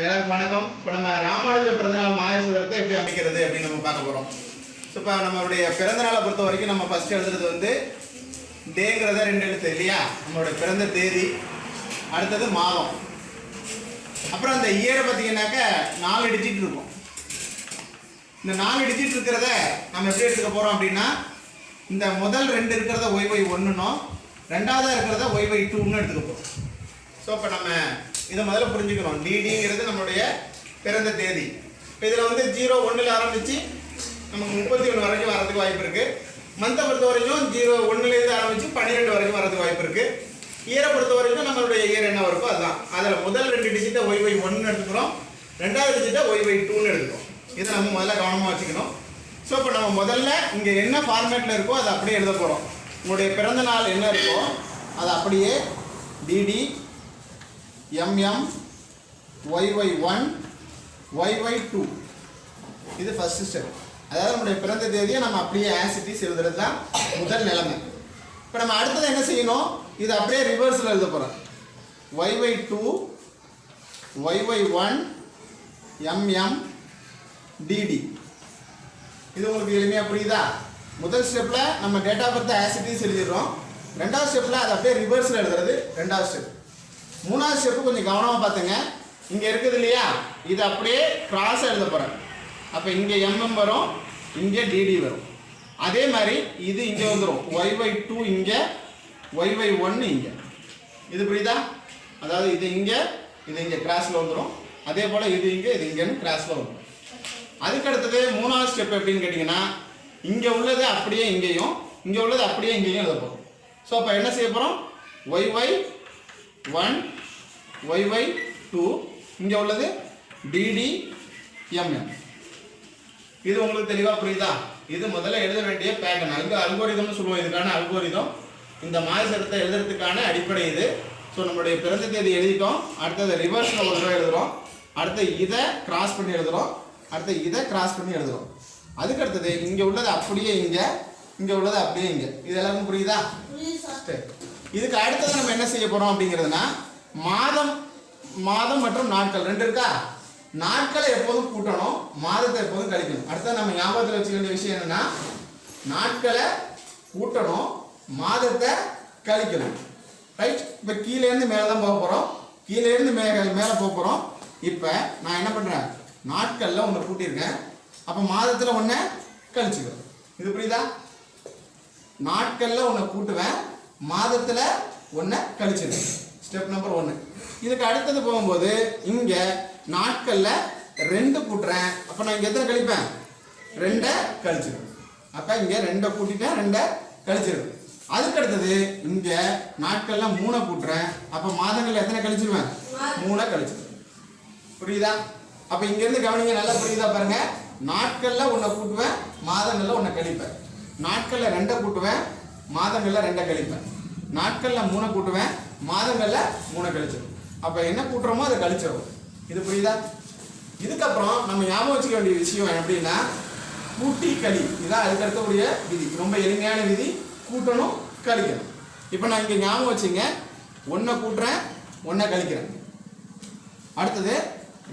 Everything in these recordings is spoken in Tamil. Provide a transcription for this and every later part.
எல்லாருக்கும் வணக்கம். இப்போ நம்ம ராமானுஜ பிறந்தநாள் மாயசுதரத்தை எப்படி அமைக்கிறது அப்படின்னு நம்ம பார்க்க போகிறோம் ஸோ இப்போ நம்மளுடைய பிறந்தநாளை பொறுத்த வரைக்கும் நம்ம ஃபஸ்ட் எழுதுறது வந்து டேங்கிறத ரெண்டு எழுத்து இல்லையா? நம்மளுடைய பிறந்த தேதி அடுத்தது மாதம். அப்புறம் அந்த இயரை பார்த்தீங்கன்னாக்க நாலு டிஜிட் இருக்கும். இந்த நாலு டிஜிட் இருக்கிறத நம்ம எப்படி எடுத்துக்க போகிறோம் அப்படின்னா இந்த முதல் ரெண்டு இருக்கிறத ஒய் ஒன்றுனும் ரெண்டாவதாக இருக்கிறத ஒய்வை டூன்னு எடுத்துக்க போகிறோம் ஸோ இப்போ நம்ம இதை முதல்ல புரிஞ்சுக்கணும். டிடிங்கிறது நம்மளுடைய பிறந்த தேதி. இப்போ இதில் வந்து ஜீரோ ஒன்றில் ஆரம்பித்து நமக்கு முப்பத்தி ஒன்று வரைக்கும் வரதுக்கு வாய்ப்பு இருக்குது மந்தை பொறுத்த வரைக்கும் ஜீரோ ஒன்றுலேருந்து ஆரம்பித்து பன்னிரெண்டு வரைக்கும் வரதுக்கு வாய்ப்பு இருக்குது இயரை பொறுத்த வரைக்கும் நம்மளுடைய இயர் என்ன இருக்கோ அதுதான். அதில் முதல் ரெண்டு டிஜிட்டை ஒய் ஒன்று எடுத்துக்கிறோம். ரெண்டாவது டிஜிட்டை ஒய் டூன்னு எடுத்துக்கிறோம். இதை நம்ம முதல்ல கவனமாக வச்சுக்கணும். ஸோ இப்போ நம்ம முதல்ல இங்கே என்ன ஃபார்மேட்டில் இருக்கோ அதை அப்படியே எழுத போகிறோம் உங்களுடைய பிறந்த நாள் என்ன இருக்கோ அதை அப்படியே DD MM YY one YY two இது ஃபர்ஸ்ட் ஸ்டெப் அதாவது நம்முடைய பிறந்த தேதியை நம்ம அப்படியே ஆசிட்டிஸ் எழுதுறது தான் முதல் நிலைமை. இப்போ நம்ம அடுத்தது என்ன செய்யணும்? இது அப்படியே ரிவர்ஸில் எழுத போகிறோம் YY two YY one MM DD இது உங்களுக்கு எளிமையாக புரியுதா? முதல் ஸ்டெப்பில் நம்ம date of birth as it is எழுதிடுறோம். ரெண்டாவது ஸ்டெப்பில் அதை அப்படியே ரிவர்ஸில் எழுதுறது. ரெண்டாவது ஸ்டெப் மூணாவது ஸ்டெப்பு கொஞ்சம் கவனமாக பார்த்துங்க. இங்கே இருக்குது இல்லையா? இது அப்படியே கிராஸ் எழுத போகிறேன் அப்போ இங்கே எம்எம் வரும் இங்கே டிடி வரும். அதே மாதிரி இது இங்கே வந்துடும் ஒய் ஒய் டூ இங்கே ஒய் ஒய் ஒன்று இங்கே. இது புரியுதா? அதாவது இது இங்கே இது இங்கே கிராஸில் வந்துடும் அதே போல் இது இங்கே இது இங்கேன்னு கிராஸில் வந்துடும் அதுக்கு அடுத்தது மூணாவது ஸ்டெப் எப்படின்னு கேட்டிங்கன்னா இங்கே உள்ளது அப்படியே இங்கேயும் இங்கே உள்ளது அப்படியே இங்கேயும் எழுத போகிறோம் ஸோ அப்போ என்ன செய்ய போகிறோம் Y Y one Y Y two இங்கே உள்ளது டிடி எம்எம் இது உங்களுக்கு தெளிவாக புரியுதா? இது முதல்ல எழுத வேண்டிய பேட்டர்ன் அல்கு அல்கோரிதம்னு சொல்லுவோம். இதுக்கான அல்கோரிதம் இந்த மாயசரத்தை எழுதுறதுக்கான அடிப்படை இது. ஸோ நம்மளுடைய பிறந்த தேதி எழுதிட்டோம். அடுத்தது ரிவர்ஸில் ஒரு தடவை எழுதுகிறோம் அடுத்து இதை கிராஸ் பண்ணி எழுதுகிறோம் அடுத்து இதை கிராஸ் பண்ணி எழுதுகிறோம் அதுக்கு அடுத்தது இங்கே உள்ளது அப்படியே இங்கே இங்கே உள்ளது அப்படியே இங்கே. இது எல்லாருக்கும் புரியுதா? சரி. இதுக்கு அடுத்தது நம்ம என்ன செய்ய போகிறோம் அப்படிங்கிறதுனா மாதம் மாதம் மற்றும் நாட்கள். ரெண்டு இருக்கா? நாட்களை எப்போதும் கூட்டணும் மாதத்தை எப்போதும் கழிக்கணும். அடுத்தது நம்ம ஞாபகத்தில் வச்சுக்க வேண்டிய விஷயம் என்னன்னா நாட்களை கூட்டணும் மாதத்தை கழிக்கணும். ரைட் இப்போ கீழேருந்து மேலே தான் போக போகிறோம் கீழேருந்து மேலே மேலே போக போகிறோம் இப்போ நான் என்ன பண்ணுறேன் நாட்களில் ஒன்று கூட்டியிருக்கேன். அப்போ மாதத்தில் ஒன்று கழிச்சுக்கிறேன் இது புரியுதா? நாட்களில் ஒன்று கூட்டுவேன். மாதத்தில் ஒன்றை கழிச்சிடுவேன் ஸ்டெப் நம்பர் ஒன்று இதுக்கு அடுத்தது போகும்போது இங்கே நாட்களில் ரெண்டு கூட்டுறேன். அப்போ நான் இங்கே எத்தனை கழிப்பேன்? ரெண்டை கழிச்சிடுவேன் அப்போ இங்கே ரெண்டை கூட்டிட்டேன் ரெண்டை கழிச்சிடுவேன் அதுக்கு அடுத்தது இங்கே நாட்களில் மூணை கூட்டுறேன். அப்போ மாதங்களில் எத்தனை கழிச்சிருவேன்? மூணை கழிச்சிடுவேன் புரியுதா? அப்ப இங்க இருந்து கவனிங்க நல்லா புரியுதா பாருங்க. நாட்கள்ல உன்னை கூட்டுவேன் மாதங்கள்ல உன்னை கழிப்பேன். நாட்கள்ல ரெண்டை கூட்டுவேன் மாதங்களில் ரெண்டை கழிப்பேன். நாட்களில் மூணை கூட்டுவேன் மாதங்களில் மூணை கழிச்சிடும் அப்போ என்ன கூட்டுறோமோ அதை கழிச்சிடும் இது புரியுதா? இதுக்கப்புறம் நம்ம ஞாபகம் வச்சுக்க வேண்டிய விஷயம் எப்படின்னா கூட்டி களி. இதான் அதுக்கு அடுத்தக்கூடிய விதி. ரொம்ப எளிமையான விதி. கூட்டணும் கழிக்கணும். இப்போ நான் இங்கே ஞாபகம் வச்சுங்க. ஒன்றை கூட்டுறேன் ஒன்றை கழிக்கிறேன். அடுத்தது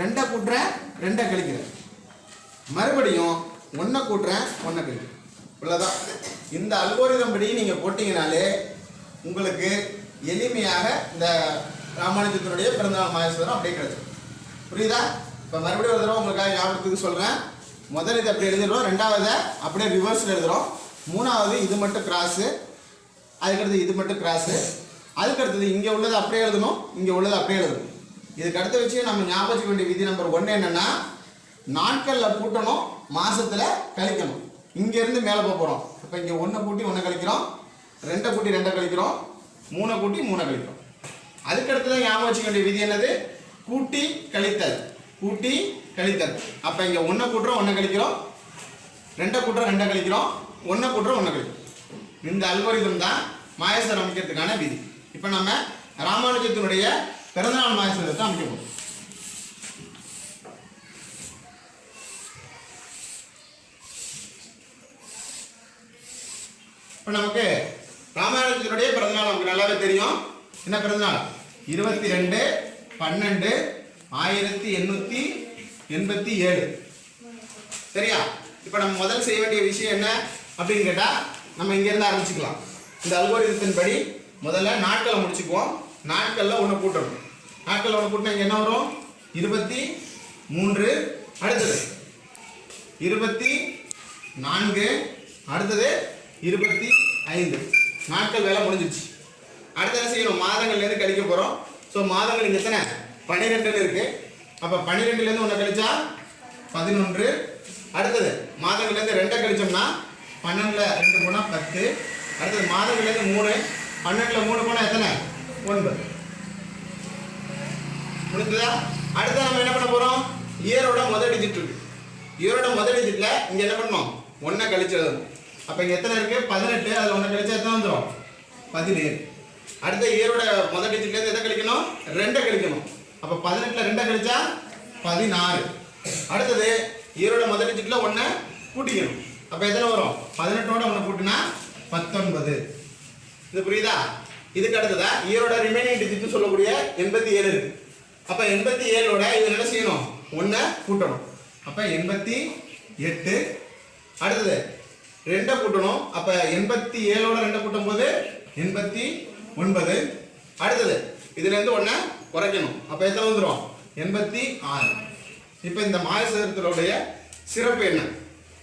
ரெண்டை கூட்டுறேன் ரெண்டை கழிக்கிறேன். மறுபடியும் ஒன்றை கூட்டுறேன் ஒன்றை கழிக்கிறேன். இவ்வளோதான் இந்த அல்கோரிதம் படி நீங்கள் போட்டிங்கனாலே உங்களுக்கு எளிமையாக இந்த ராமானுஜத்தினுடைய பிறந்தநாள் மாயசுவரம் அப்படியே கிடச்சிடும் புரியுதா? இப்போ மறுபடியும் ஒரு தடவை உங்களுக்காக ஞாபகத்துக்கு சொல்கிறேன் முதல் இதை அப்படி எழுதிடுறோம்? ரெண்டாவதை அப்படியே ரிவர்ஸில் எழுதுகிறோம் மூணாவது இது மட்டும் கிராஸு அதுக்கடுத்து இது மட்டும் கிராஸு அதுக்கடுத்தது இங்கே உள்ளது அப்படியே எழுதணும். இங்கே உள்ளது அப்படியே எழுதணும். இதுக்கு அடுத்த வச்சு நம்ம ஞாபகம் வேண்டிய விதி நம்பர் ஒன்று என்னென்னா நாட்களில் கூட்டணும் மாதத்தில் கழிக்கணும். இங்கேருந்து மேலே போக போகிறோம் இப்போ இங்கே ஒன்றை கூட்டி ஒன்றை கழிக்கிறோம். ரெண்டை கூட்டி ரெண்டை கழிக்கிறோம். மூணை கூட்டி மூணை கழிக்கிறோம். அதுக்கடுத்து தான் ஞாபகம் வச்சுக்க வேண்டிய விதி என்னது? கூட்டி கழித்தல். கூட்டி கழித்தல். அப்போ இங்கே ஒன்றை கூட்டுறோம் ஒன்றை கழிக்கிறோம். ரெண்டை கூட்டுறோம் ரெண்டை கழிக்கிறோம். ஒன்றை கூட்டுறோம் ஒன்றை கழிக்கிறோம். இந்த அல்வரிதம் தான் மாயசர் அமைக்கிறதுக்கான விதி. இப்போ நம்ம ராமானுஜத்தினுடைய பிறந்தநாள் மாயசரத்தை அமைக்க போகிறோம் இப்போ நமக்கு ராமானுஜத்தினுடைய பிறந்தநாள் நமக்கு நல்லாவே தெரியும். என்ன பிறந்தநாள்? இருபத்தி ரெண்டு பன்னெண்டு ஆயிரத்தி எண்ணூற்றி எண்பத்தி ஏழு. சரியா? இப்போ நம்ம முதல் செய்ய வேண்டிய விஷயம் என்ன அப்படின்னு கேட்டால் நம்ம இங்கேருந்து ஆரம்பிச்சுக்கலாம். இந்த அல்கோரிதத்தின் படி முதல்ல நாட்களை முடிச்சுக்குவோம். நாட்களில் ஒன்று கூட்டணும். நாட்களில் ஒன்று கூட்டினா இங்கே என்ன வரும்? இருபத்தி மூன்று அடுத்தது. இருபத்தி நான்கு அடுத்தது இருபத்தி ஐந்து. நாட்கள் வேலை முடிஞ்சிச்சு அடுத்து என்ன செய்யணும்? மாதங்கள்லேருந்து கழிக்க போகிறோம் ஸோ மாதங்கள் இங்கே எத்தனை? பன்னிரெண்டுன்னு இருக்குது அப்போ பன்னிரெண்டுலேருந்து ஒன்று கழிச்சா பதினொன்று. அடுத்தது மாதங்கள்லேருந்து ரெண்டை கழிச்சோம்னா பன்னெண்டில் ரெண்டு போனால் பத்து. அடுத்தது மாதங்கள்லேருந்து மூணு. பன்னெண்டில் மூணு போனால் எத்தனை? ஒன்பது. முடிஞ்சதா அடுத்து நம்ம என்ன பண்ண போகிறோம் இயரோட முதல் டிஜிட் இருக்கு. இயரோட முதல் டிஜிட்டில் இங்கே என்ன பண்ணணும்? ஒன்றை கழிச்சு எழுதணும் அப்போ இங்கே எத்தனை இருக்குது பதினெட்டு. அதில் ஒன்று கழிச்சா எத்தனை வந்துடும் பதினேழு. அடுத்த இயரோட முதல் டிஜிட்லேருந்து எதை கழிக்கணும்? ரெண்டை கழிக்கணும். அப்போ பதினெட்டில் ரெண்டை கழிச்சா பதினாறு. அடுத்தது இயரோட முதல் டிஜிட்டில் ஒன்றை கூட்டிக்கணும். அப்போ எத்தனை வரும்? பதினெட்டோட ஒன்று கூட்டினா பத்தொன்பது. இது புரியுதா? இதுக்கு அடுத்ததா இயரோட ரிமைனிங் டிஜிட்னு சொல்லக்கூடிய எண்பத்தி ஏழு இருக்குது அப்போ எண்பத்தி ஏழோட இதில் என்ன செய்யணும்? ஒன்றை கூட்டணும். அப்போ எண்பத்தி எட்டு. அடுத்தது ரெண்டை கூட்டணும். அப்போ எண்பத்தி ஏழோட ரெண்டை கூட்டும் போது எண்பத்தி ஒன்பது. அடுத்தது இதுலேருந்து ஒன்றை குறைக்கணும். அப்போ எத்தனை வந்துடும் எண்பத்தி ஆறு. இப்போ இந்த மாயசேரத்தினுடைய சிறப்பு என்ன?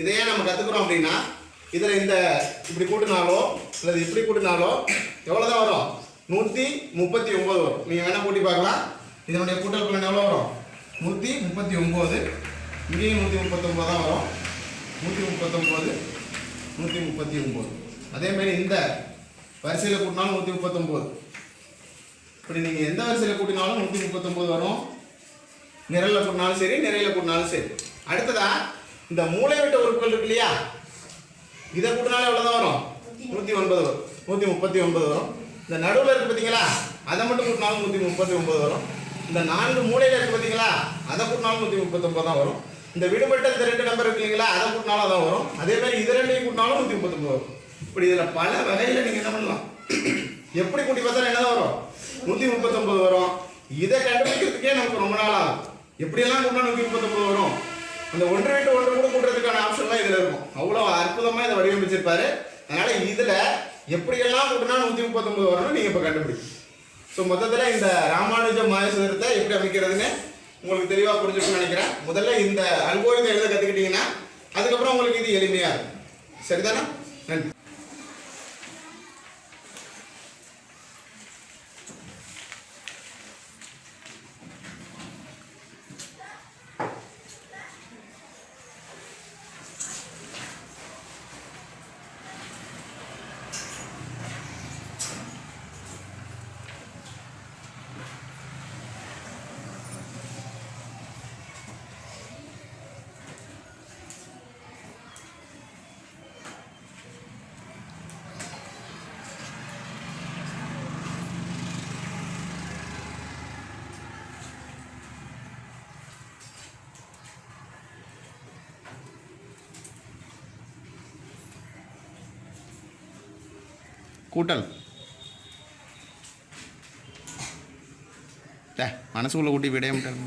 இதை ஏன் நம்ம கற்றுக்குறோம் அப்படின்னா இதில் இந்த இப்படி கூட்டினாலோ அல்லது இப்படி கூட்டினாலோ எவ்வளோ தான் வரும்? நூற்றி முப்பத்தி ஒம்பது வரும். நீங்கள் வேணால் கூட்டி பார்க்கலாம். இதனுடைய கூட்டல் பலன் எவ்வளோ வரும்? நூற்றி முப்பத்தி ஒம்பது இங்கேயும் நூற்றி முப்பத்தொம்பது தான் வரும். நூற்றி முப்பத்தொம்பது நூற்றி முப்பத்தி ஒம்பது அதேமாரி இந்த வரிசையில் கூட்டினாலும் நூற்றி முப்பத்தொம்போது இப்படி நீங்கள் எந்த வரிசையில் கூட்டினாலும் நூற்றி முப்பத்தொம்போது வரும். நிரலில் கூட்டினாலும் சரி நிறையில் கூட்டினாலும் சரி. அடுத்ததா இந்த மூளை விட்ட உறுப்புகள் இருக்கு இல்லையா? இதை கூட்டினாலும் எவ்வளோதான் வரும்? நூற்றி ஒன்பது வரும். நூற்றி முப்பத்தி ஒன்பது வரும். இந்த நடுவில் இருக்குது பார்த்தீங்களா அதை மட்டும் கூட்டினாலும் நூற்றி முப்பத்தி ஒன்பது வரும். இந்த நான்கு மூலையில் இருக்குது பார்த்தீங்களா அதை கூட்டினாலும் நூற்றி முப்பத்தொம்பது தான் வரும். இந்த விடுபட்ட இந்த ரெண்டு நம்பர் இருக்கு இல்லைங்களா அதை கூட்டினாலும் அதான் வரும். அதே மாதிரி இது ரெண்டையும் கூட்டினாலும் நூற்றி முப்பத்தொம்பது வரும். இப்படி இதில் பல வகையில் நீங்கள் என்ன பண்ணலாம்? எப்படி கூட்டி பார்த்தாலும் என்ன வரும்? நூற்றி முப்பத்தொன்பது வரும். இதை கண்டுபிடிக்கிறதுக்கே நமக்கு ரொம்ப நாள் ஆகும். எப்படியெல்லாம் கூட்டினா நூற்றி முப்பத்தொன்பது வரும்? அந்த ஒன்று விட்டு ஒன்று கூட கூட்டுறதுக்கான ஆப்ஷன்லாம் இதில் இருக்கும். அவ்வளோ அற்புதமாக இதை வடிவமைச்சிருப்பாரு. அதனால இதில் எப்படியெல்லாம் கூட்டினா நூற்றி முப்பத்தொன்பது வரும்னு நீங்கள் இப்போ கண்டுபிடிக்கும் ஸோ மொத்தத்தில் இந்த ராமானுஜ மாயசுதரத்தை எப்படி அமைக்கிறதுன்னு உங்களுக்கு தெளிவாக புரிஞ்சிருக்கும்னு நினைக்கிறேன். முதல்ல இந்த அல்கோரிதம் எழுத கற்றுக்கிட்டீங்கன்னா அதுக்கப்புறம் உங்களுக்கு இது எளிமையாக இருக்கும். சரிதானா? நன்றி. கூட்டல். டே மனசுக்குள்ளே கூட்டி விடையமிட்டேன்